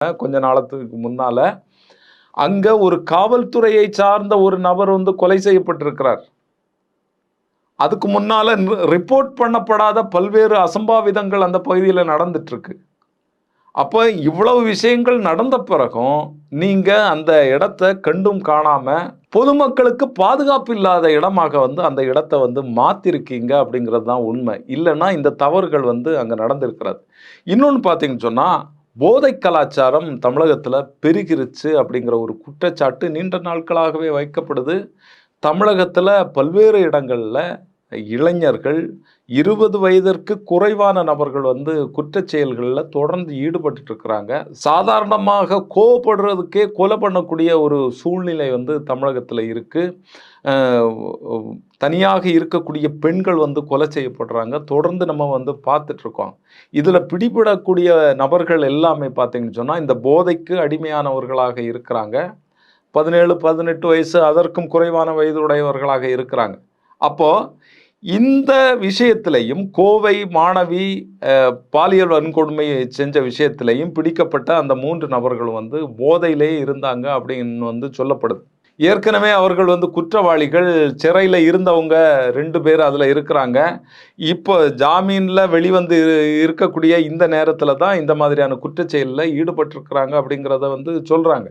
கொஞ்ச நாளத்துக்கு முன்னால அங்க ஒரு காவல்துறையை சார்ந்த ஒரு நபர் வந்து கொலை செய்யப்பட்டிருக்கிறார். அதுக்கு முன்னால ரிப்போர்ட் பண்ணப்படாத பல்வேறு அசம்பாவிதங்கள் அந்த பகுதியில் நடந்துட்டு இருக்கு அப்போ இவ்வளவு விஷயங்கள் நடந்த பிறகும் நீங்க அந்த இடத்த கண்டும் காணாம பொதுமக்களுக்கு பாதுகாப்பு இல்லாத இடமாக வந்து அந்த இடத்த வந்து மாத்திருக்கீங்க அப்படிங்கிறது தான் உண்மை. இல்லைன்னா இந்த தவறுகள் வந்து அங்க நடந்திருக்கிறது. இன்னொன்று பார்த்தீங்கன்னு சொன்னா போதை கலாச்சாரம் தமிழகத்தில் பெருகிருச்சு அப்படிங்கிற ஒரு குற்றச்சாட்டு நீண்ட நாட்களாகவே வைக்கப்படுது. தமிழகத்தில் பல்வேறு இடங்களில் இளைஞர்கள் இருபது வயதிற்கு குறைவான நபர்கள் வந்து குற்றச் செயல்களில் தொடர்ந்து ஈடுபட்டு இருக்கிறாங்க சாதாரணமாக கோவப்படுறதுக்கே கொலை பண்ணக்கூடிய ஒரு சூழ்நிலை வந்து தமிழகத்தில் இருக்குது தனியாக இருக்கக்கூடிய பெண்கள் வந்து கொலை செய்யப்படுறாங்க. தொடர்ந்து நம்ம வந்து பார்த்துட்ருக்கோம். இதில் பிடிபடக்கூடிய நபர்கள் எல்லாமே பார்த்திங்கன்னு சொன்னால் இந்த போதைக்கு அடிமையானவர்களாக இருக்கிறாங்க. பதினேழு பதினெட்டு வயசு அதற்கும் குறைவான வயதுடையவர்களாக இருக்கிறாங்க. அப்போது இந்த விஷயத்திலையும் கோவை மாணவி பாலியல் வன்கொடுமை செஞ்ச விஷயத்திலையும் பிடிக்கப்பட்ட அந்த மூன்று நபர்களும் வந்து போதையிலே இருந்தாங்க அப்படின்னு வந்து சொல்லப்படுது. ஏற்கனவே அவர்கள் வந்து குற்றவாளிகள் சிறையில் இருந்தவங்க ரெண்டு பேர் அதில் இருக்கிறாங்க. இப்போ ஜாமீனில் வெளிவந்து இருக்கக்கூடிய இந்த நேரத்தில் தான் இந்த மாதிரியான குற்றச்செயலில் ஈடுபட்டிருக்கிறாங்க அப்படிங்கிறத வந்து சொல்கிறாங்க